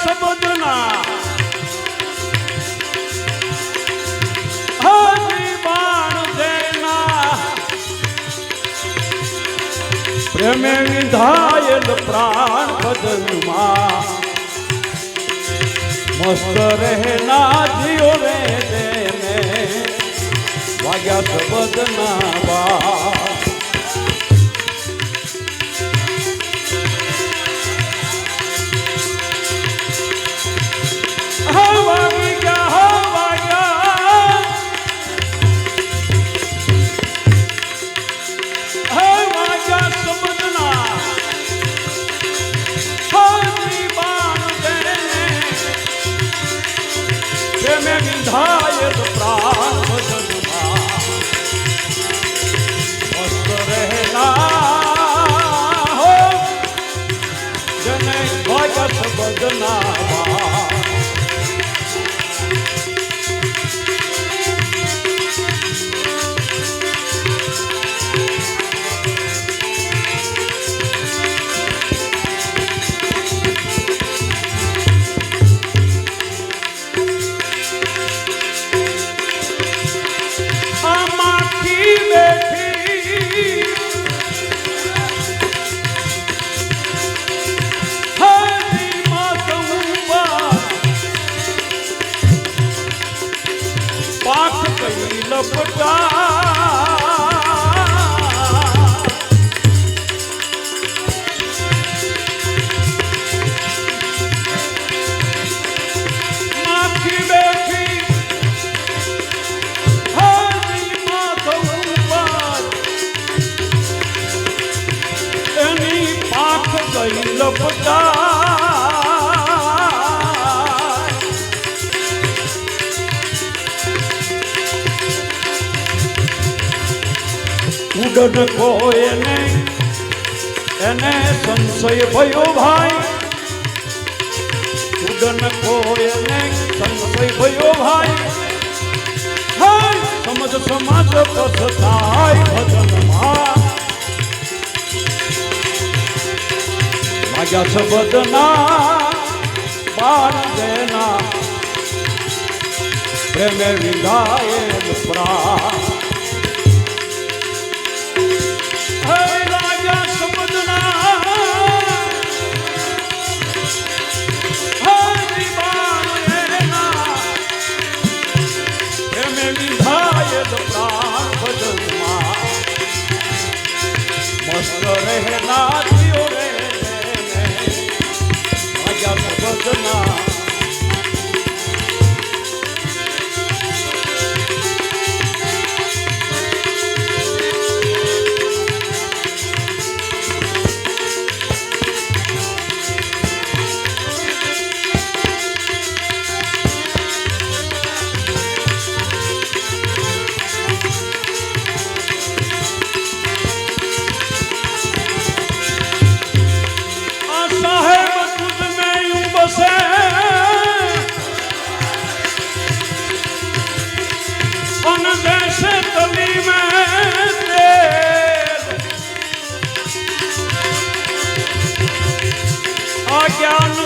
જેના પ્રેમે વિધાયેલ પ્રાણ બદલમાં મસ્ત રહેના જીઓ રે દેને વાગ્યા શબ્દના બા પ્રેમે વિધાય પ્રાણ ઉડન કોઈ એને એને સંશય ભયો ભાઈ. ઉડન કોઈ એને સંશય ભયો ભાઈ. સમજ સમાજ પછતાય ભજનમાં. માગ્યા શબ્દના બાણ દેના પ્રેમે વિધાયેલ પ્રા હે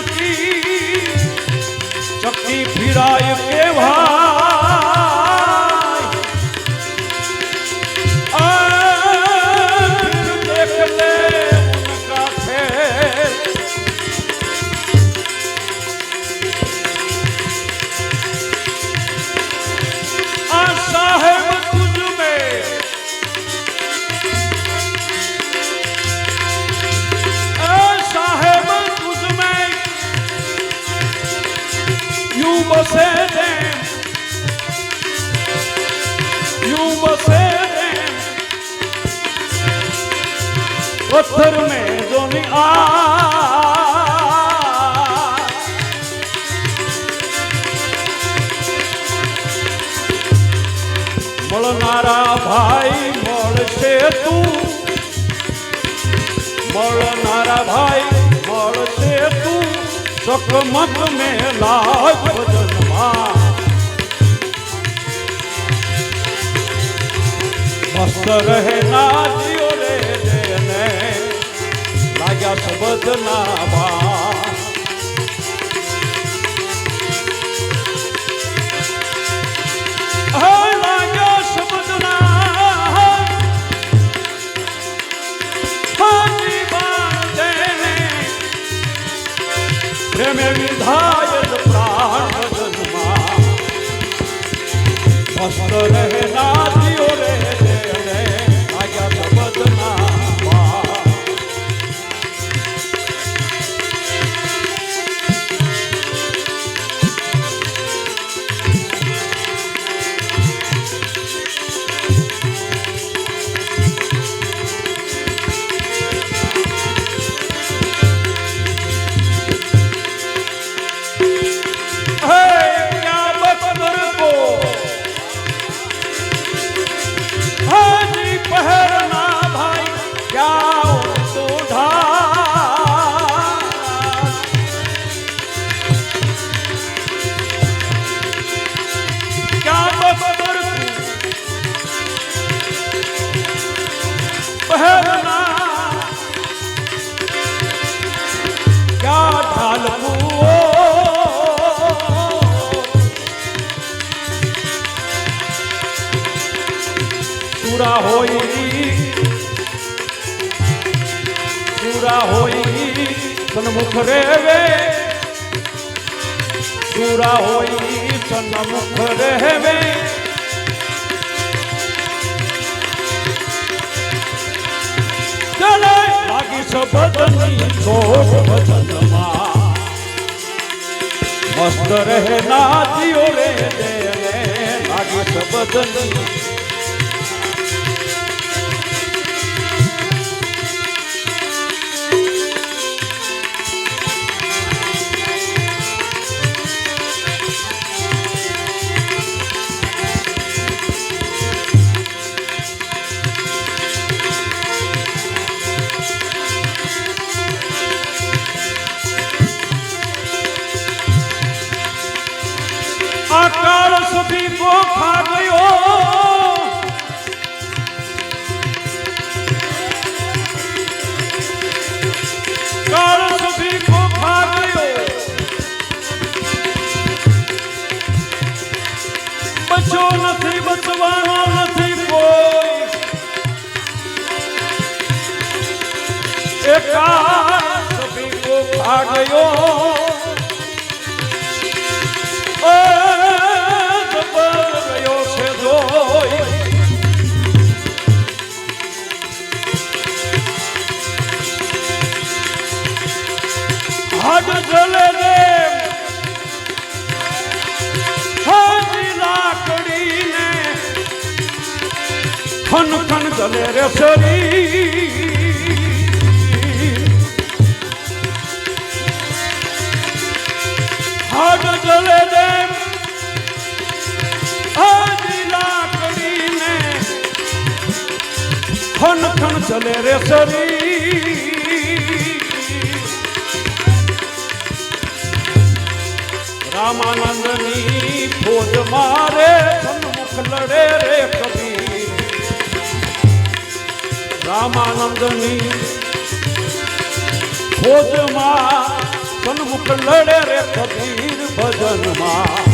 કી ચક્કી ફિરાય કે यूं बसे दे पत्थर में जो नहीं आ મળનારા ભાઈ મળશે તું મળનારા ભાઈ મળશે તું સકમક મેલા ભજનમાં મસ્ત રહે ના જીઓ રે ને લાગ્યા શબ્દ ના પ્રાણ જન્મા. રહે ના હોય સુરા હોય સન્મુખ રહેવે સુરા હોય સન્મુખ રહેવે મસ્ત રહે નાચિયો રે દેને. લાગી સબદની આ કાળ સુધી ગોખા ગયો. કાળ સુધી ગોખા ગયો. બચ્યો નથી, બચવાનો નથી કોઈ. એ કાળ સુધી ગોખા ગયો. રામાનંદની ફોજ મારે સન્મુખ લડે રે કબીર. રામાનંદની ફોજમાં સન્મુખ લડે રે કબીર ભજનમાં.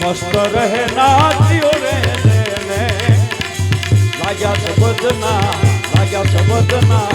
મસ્ત રહે નાચ્યો રે દેને લાગ્યા સબદના લાગ્યા સબદના